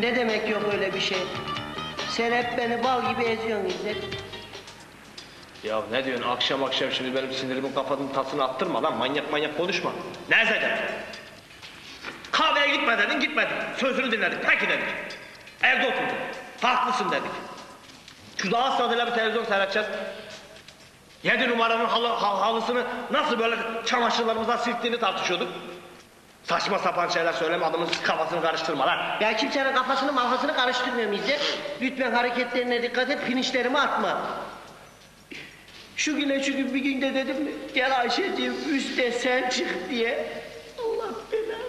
Ne demek yok öyle bir şey? Sen hep beni bal gibi eziyorsun İzzet. Ya ne diyorsun akşam akşam şimdi benim sinirimin kafanın tasını attırma lan manyak manyak konuşma. Ne Zeynep? Kahveye gitme dedin gitmedin. Sözünü dinledik peki dedik. Evde oturduk. Haklısın dedik. Şu daha sadıyla bir televizyon seyredeceğiz. Yedi numaranın halı, ha- halısını nasıl böyle çamaşırlarımıza silktiğini tartışıyorduk. Saçma sapan şeyler söyleme adamın kafasını karıştırma lan. Ya kimsenin kafasını malfasını karıştırmıyorum İzzet. Lütfen hareketlerine dikkat et, finişlerimi atma. Şu güne şu gün bir günde dedim? Gel Ayşeciğim üste sen çık diye. Allah belanı.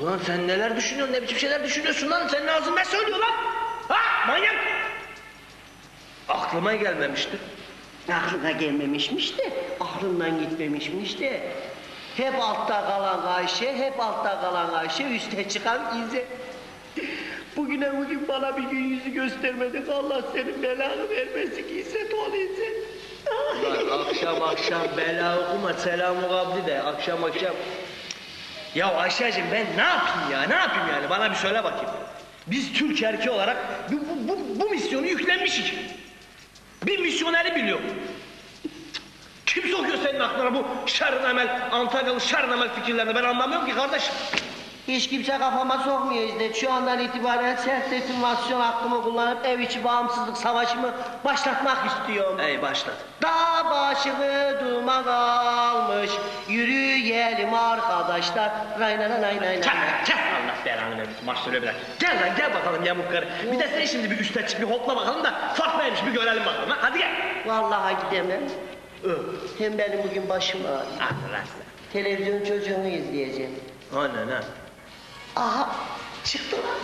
Ulan sen neler düşünüyorsun, ne biçim şeyler düşünüyorsun lan? Senin ağzın ne söylüyor lan? Ha manyak! Aklıma gelmemişti. Aklına gelmemişmiş de, aklından gitmemişmiş de. Hep altta kalan Ayşe, hep altta kalan Ayşe, üste çıkan İzzet. Bugüne bugün bana bir gün yüzü göstermedin. Allah senin belanı vermesin İzzet ol İzzet. Lan akşam akşam bela okuma, selamı kabli de akşam akşam. Ya Ayşe'cim ben ne yapayım ya, ne yapayım yani? Bana bir söyle bakayım. Biz Türk erkeği olarak bu, bu, bu, bu misyonu yüklenmişiz. Bir misyoneri biliyor. Kim sokuyor senin aklına bu şarın emel, Antalyalı şarın emel fikirlerini ben anlamıyorum ki kardeşim. Hiç kimse kafama sokmuyor İzzet. Şu andan itibaren sert deformasyon hakkımı kullanıp ev içi bağımsızlık savaşımı başlatmak istiyorum. Ey başladı. Dağ başımı duman almış, yürüyelim arkadaşlar. Ray lay lay lay lay. Gel, gel. Allah belanı vermesin. Maç söyle. Gel lan gel bakalım yamuk karı. Bir de sen şimdi bir üste çık bir hopla bakalım da fark neymiş bir görelim bakalım. Ha? Hadi gel. Vallahi gidemem. Hem benim bugün başım ağrıyor. Televizyon çocuğunu izleyeceğim. Ana ne? Aha çıktı lan.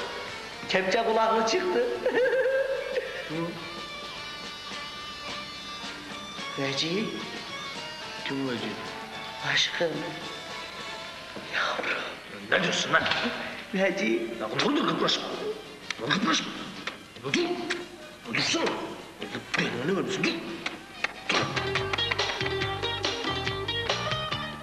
Kepçe kulaklı çıktı. Veci, Kim öcü? aşkım, yavrum, Ne diyorsun lan? Veci. Ya dur dur kıpraşma. Dur kıpraşma. Dur. Dursana. Belanı vermesin. Dur.